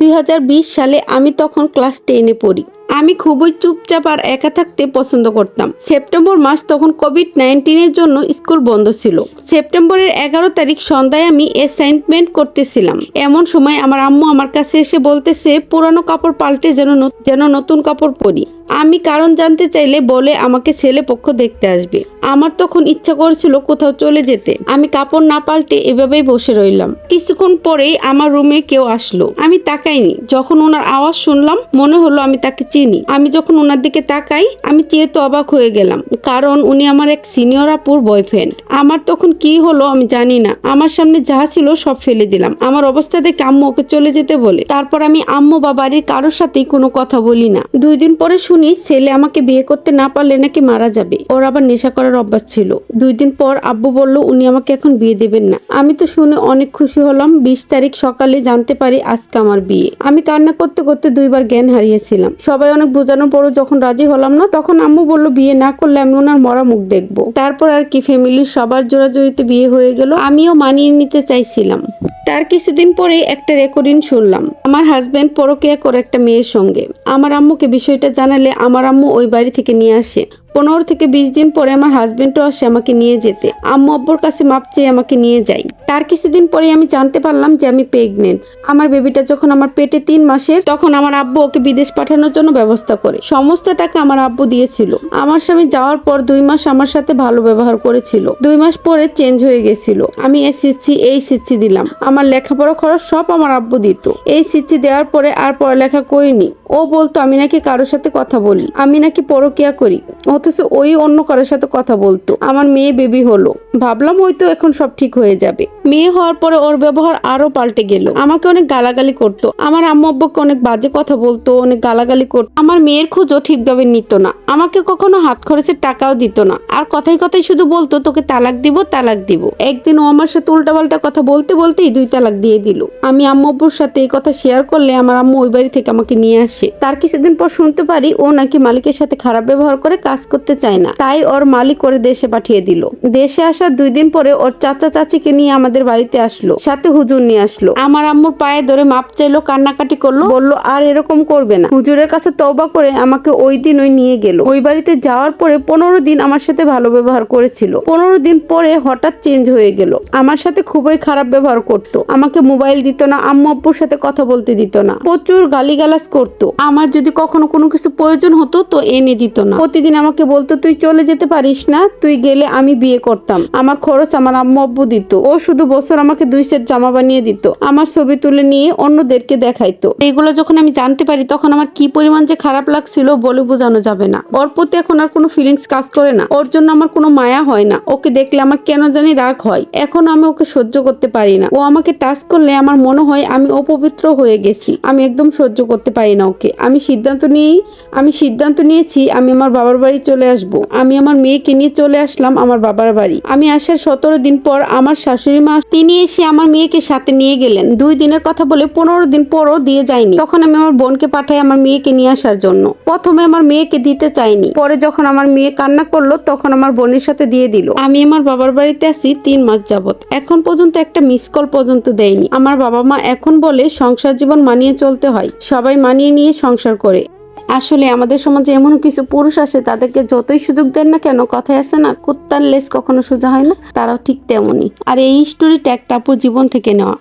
দুই হাজার বিশ সালে আমি তখন ক্লাস টেনে পড়ি। আমি খুবই চুপচাপ আর একা থাকতে পছন্দ করতাম। সেপ্টেম্বর মাস তখন কোভিড নাইন্টিনের জন্য স্কুল বন্ধ ছিল। সেপ্টেম্বরের এগারো তারিখ সন্ধ্যায় আমি অ্যাসাইনমেন্ট করতেছিলাম। এমন সময় আমার আম্মু আমার কাছে এসে বলতেছে, পুরানো কাপড় পাল্টে যেন যেন নতুন কাপড় পরি। আমি কারণ জানতে চাইলে বলে আমাকে ছেলে পক্ষ দেখতে আসবে। আমার তখন ইচ্ছা করেছিল কোথাও চলে যেতে। আমি কাপড় না পাল্টে এভাবেই বসে রইলাম। কিছুক্ষণ পরেই আমার রুমে কেউ আসলো। আমি তাকাইনি। যখন ওনার আওয়াজ শুনলাম, মনে হলো আমি তাকে চিনি। আমি যখন ওনার দিকে তাকাই, আমি চেয়ে তো অবাক হয়ে গেলাম, কারণ উনি আমার এক সিনিয়র আপুর বয়ফ্রেন্ড। আমার তখন কি হলো আমি জানি না। আমার সামনে যা ছিল সব ফেলে দিলাম। আমার অবস্থা দেখে আম্মু ওকে চলে যেতে বলে। তারপর আমি আম্মু বা বাড়ির কারোর সাথেই কোনো কথা বলি না। দুই দিন পরে শুনি ছেলে আমাকে বিয়ে করতে না পারলে নাকি মারা যাবে। ওর আবার নেশা করার অভ্যাস ছিল। দুই দিন পর আব্বু বলল, উনি আমাকে এখন বিয়ে দেবেন না। আমি তো শুনে অনেক খুশি হলাম। বিশ তারিখ সকালে জানতে পারি আজকে আমার বিয়ে। আমি কান্না করতে করতে দুইবার জ্ঞান হারিয়েছিলাম। সবাই অনেক বোঝানোর পরও যখন রাজি হলাম না, তখন আম্মু বলল, বিয়ে না করলে আমি ওনার মরা মুখ দেখব। তারপর আর কি ফ্যামিলির সবার জোরাজোরিতে বিয়ে হয়ে গেল। আমিও মানিয়ে নিতে চাইছিলাম। তার কিছুদিন পরে একটা রেকর্ডিং শুনলাম। আমার হাজব্যান্ড পরকিয়া করে একটা মেয়ের সঙ্গে। আমার আম্মুকে বিষয়টা জানালে আমার আম্মু ওই বাড়ি থেকে নিয়ে আসে। পনেরো থেকে বিশ দিন পরে আমার হাজবেন্ডও আসে আমাকে নিয়ে যেতে। আম্মু আব্বুর কাছে মাপ চেয়ে আমাকে নিয়ে যাই। তার কিছুদিন পরে আমি জানতে পারলাম যে আমি প্রেগনেন্ট আমার বেবিটা যখন আমার পেটে তিন মাসের, তখন আমার আব্বু ওকে বিদেশ পাঠানোর জন্য ব্যবস্থা করে। সমস্ত টাকা আমার আব্বু দিয়েছিল। আমার স্বামী যাওয়ার পর দুই মাস আমার সাথে ভালো ব্যবহার করেছিল। দুই মাস পরে চেঞ্জ হয়ে গেছিল। আমি এই সিচ্ছি এই সিচ্ছি দিলাম। আমার লেখাপড়া খরচ সব আমার আব্বু দিত। এই সিচ্ছি দেওয়ার পরে আর পড়ালেখা করিনি। ও বলতো, আমি নাকি কারোর সাথে কথা বলি। আমি নাকি পরকিয়া করি। অথচ ওই অন্য কারোর সাথে কথা বলতো। আমার মেয়ে বেবি হলো। ভাবলাম হয়তো এখন সব ঠিক হয়ে যাবে। মেয়ে হওয়ার পরে ওর ব্যবহার আরও পাল্টে গেল। আমাকে অনেক গালাগালি করতো। আমার আম্মু আব্বুকে অনেক বাজে কথা বলতো, অনেক গালাগালি করতো। আমার মেয়ের খোঁজও ঠিকভাবে নিত না। আমাকে কখনো হাত খরচের টাকাও দিত না। আর কথাই কথাই শুধু বলতো, তোকে তালাক দিব তালাক দিব। একদিন ও আমার সাথে উল্টাপাল্টা কথা বলতে বলতেই দুই তালাক দিয়ে দিল। আমি আম্মু আব্বুর সাথে এই কথা শেয়ার করলে আমার আম্মু ওই বাড়ি থেকে আমাকে নিয়ে আসে। তার কিছুদিন পর শুনতে পারি ও নাকি মালিকের সাথে খারাপ ব্যবহার করে কাজ করতে চায় না। তাই ওর মালিক করে দেশে পাঠিয়ে দিল। দেশে আসার দুই দিন পরে ওর চাচা চাচিকে নিয়ে আমাদের বাড়িতে আসলো। সাথে হুজুর নিয়ে আসলো। আমার আম্মুর পায়ে ধরে মাপ চাইলো, কান্নাকাটি করল, বলল, আর এরকম করবে না। হুজুরের কাছে তওবা করে আমাকে ওই দিন ওই নিয়ে গেল। ওই বাড়িতে যাওয়ার পরে পনেরো দিন আমার সাথে ভালো ব্যবহার করেছিল। পনেরো দিন পরে হঠাৎ চেঞ্জ হয়ে গেল। আমার সাথে খুবই খারাপ ব্যবহার করতো। আমাকে মোবাইল দিত না, আম্মু আব্বুর সাথে কথা বলতে দিত না। প্রচুর গালিগালাজ করতো। আমার যদি কখনো কোনো কিছু প্রয়োজন হতো, তো এনে দিত না। প্রতিদিন আমাকে বলতো, তুই চলে যেতে পারিস না, তুই গেলে আমি বিয়ে করতাম। আমার খরচ আমার আম্মু আব্বু দিত। ও শুধু বছর আমাকে দুই সেট জামা বানিয়ে দিত, আমার ছবি তুলে নিয়ে অন্যদেরকে দেখাইতো। এগুলো যখন আমি জানতে পারি, তখন আমার কি পরিমাণ যে খারাপ লাগছিল বলে বোঝানো যাবে না। ওর প্রতি এখন আর কোনো ফিলিংস কাজ করে না। ওর জন্য আমার কোনো মায়া হয় না। ওকে দেখলে আমার কেন জানি রাগ হয়। এখন আমি ওকে সহ্য করতে পারি না। ও আমাকে টাচ করলে আমার মনে হয় আমি অপবিত্র হয়ে গেছি। আমি একদম সহ্য করতে পারি না ওকে। আমি সিদ্ধান্ত নিয়েই, আমি সিদ্ধান্ত নিয়েছি, আমি আমার বাবার বাড়ি চলে আসব। আমি আমার মেয়েকে নিয়ে চলে আসলাম আমার বাবার বাড়ি। আমি আসার সতেরো দিন পর আমার শাশুড়ি মা, তিনি এসে আমার মেয়েকে সাথে নিয়ে গেলেন। দুই দিনের কথা বলে পনেরো দিন পরও দিয়ে যায়নি। তখন আমি আমার বোনকে পাঠাই আমার মেয়েকে নিয়ে আসার জন্য। প্রথমে আমার মেয়েকে দিতে চাইনি পরে যখন আমার মেয়ে কান্না করল, তখন আমার বোনের সাথে দিয়ে দিল। আমি আমার বাবার বাড়িতে আছি তিন মাস যাবত এখন পর্যন্ত একটা মিস কল পর্যন্ত দেয়নি। আমার বাবা মা এখন বলে, সংসার জীবন মানিয়ে চলতে হয়। সবাই মানিয়ে নিয়ে সংসার করে। আসলে আমাদের সমাজে এমন কিছু পুরুষ আছে, তাদেরকে যতই সুযোগ দেন না কেন কথায় আছে না, কুত্তার লেস কখনো সোজা হয় না, তারাও ঠিক তেমনই। আর এই স্টোরিটা একটা জীবন থেকে নেওয়া।